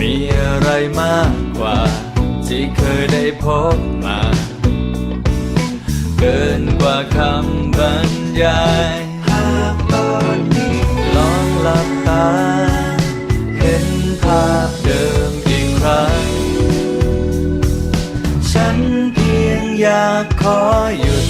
มีอะไรมากกว่า ที่เคยได้พบมา เกินกว่าคำบรรยายหากตอนนี้ลองหลับตา เห็นภาพเดิมอีกครั้ง ฉันเพียงอยากขอหยุด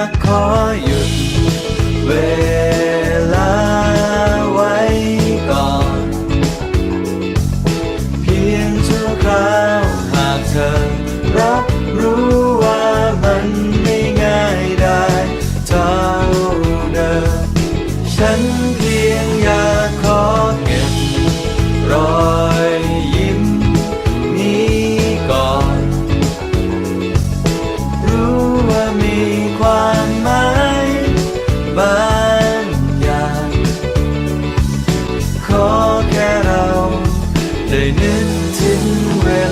งอ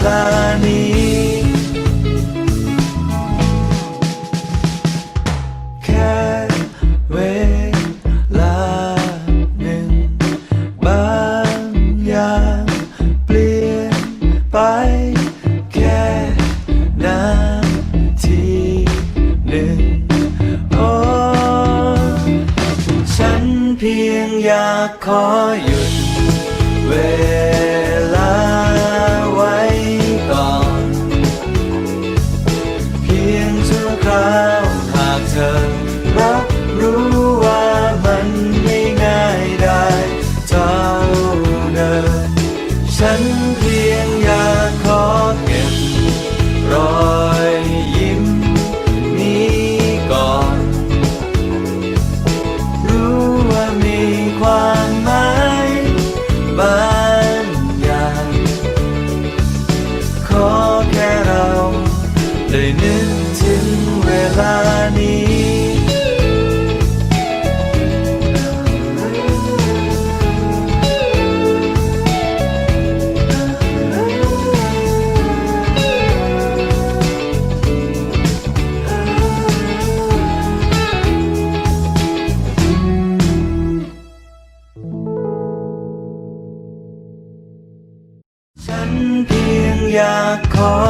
ลานี้ แค่เวลาหนึ่ง บางอย่างเปลี่ยนไป แค่นาทีหนึ่งโอ้ฉันเพียงอยากขอหยุดเวลา เพียงอยากขอ